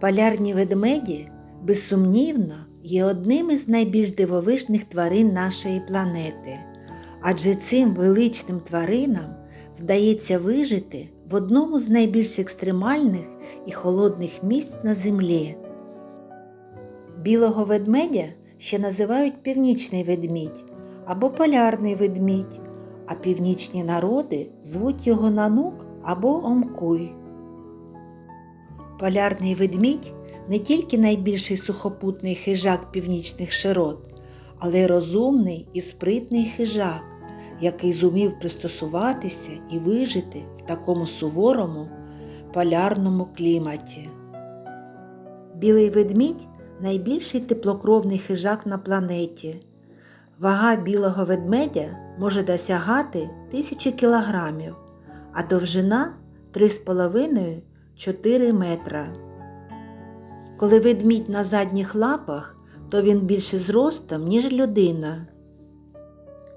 Полярні ведмеді, безсумнівно, є одним із найбільш дивовижних тварин нашої планети, адже цим величним тваринам вдається вижити в одному з найбільш екстремальних і холодних місць на землі. Білого ведмедя ще називають північний ведмідь або полярний ведмідь, а північні народи звуть його нанук або омкуй. Полярний ведмідь не тільки найбільший сухопутний хижак північних широт, але й розумний і спритний хижак, який зумів пристосуватися і вижити в такому суворому полярному кліматі. Білий ведмідь найбільший теплокровний хижак на планеті. Вага білого ведмедя може досягати тисячі кілограмів, а довжина 3,5-4 метра. Коли ведмідь на задніх лапах, то він більше зростом, ніж людина.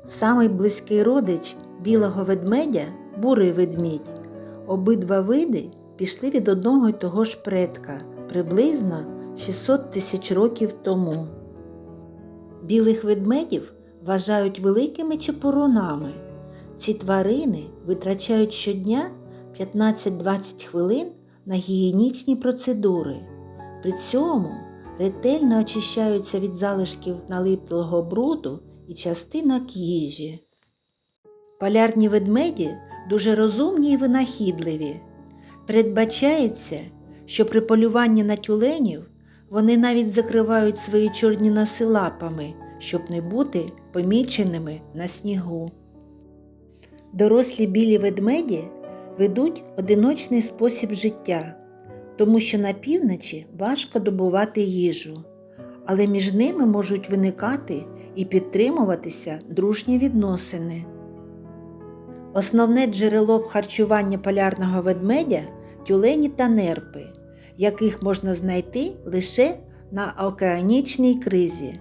Самий близький родич білого ведмедя бурий ведмідь. Обидва види пішли від одного й того ж предка приблизно 600 тисяч років тому. Білих ведмедів вважають великими чепурунами. Ці тварини витрачають щодня 15-20 хвилин на гігієнічні процедури. При цьому ретельно очищаються від залишків налиплого бруду і частинок їжі. Полярні ведмеді дуже розумні і винахідливі. Передбачається, що при полюванні на тюленів вони навіть закривають свої чорні носи лапами, щоб не бути поміченими на снігу. Дорослі білі ведмеді ведуть одиночний спосіб життя, тому що на півночі важко добувати їжу, але між ними можуть виникати і підтримуватися дружні відносини. Основне джерело харчування полярного ведмедя тюлені та нерпи, яких можна знайти лише на океанічній кризі.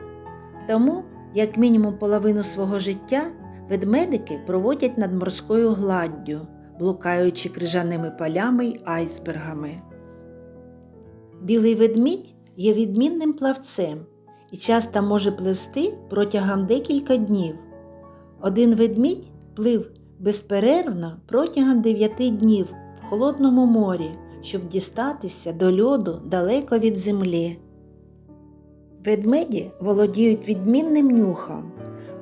Тому, як мінімум половину свого життя, ведмедики проводять над морською гладдю, блукаючи крижаними полями й айсбергами. Білий ведмідь є відмінним плавцем і часто може пливсти протягом декілька днів. Один ведмідь плив безперервно протягом 9 днів в холодному морі, щоб дістатися до льоду далеко від землі. Ведмеді володіють відмінним нюхом.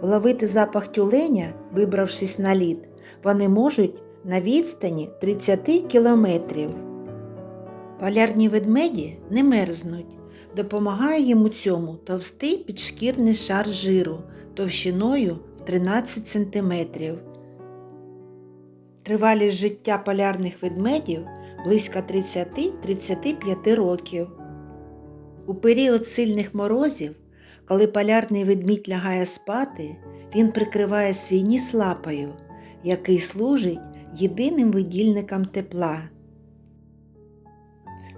Вловити запах тюленя, вибравшись на лід, вони можуть на відстані 30 кілометрів. Полярні ведмеді не мерзнуть. Допомагає їм у цьому товстий підшкірний шар жиру товщиною в 13 см. Тривалість життя полярних ведмедів близько 30-35 років. У період сильних морозів, коли полярний ведмідь лягає спати, він прикриває свій ніс лапою, який служить єдиним видільником тепла.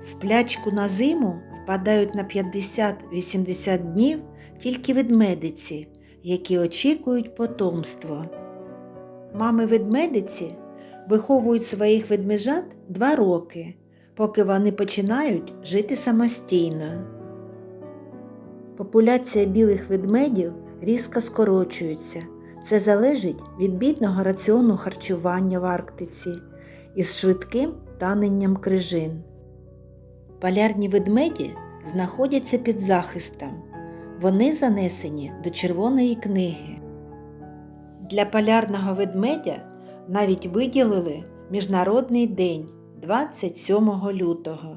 В Сплячку на зиму впадають на 50-80 днів тільки ведмедиці, які очікують потомство. Мами ведмедиці виховують своїх ведмежат два роки, поки вони починають жити самостійно. Популяція білих ведмедів різко скорочується. Це залежить від бідного раціону харчування в Арктиці із швидким таненням крижин. Полярні ведмеді знаходяться під захистом. Вони занесені до Червоної книги. Для полярного ведмедя навіть виділили Міжнародний день 27 лютого.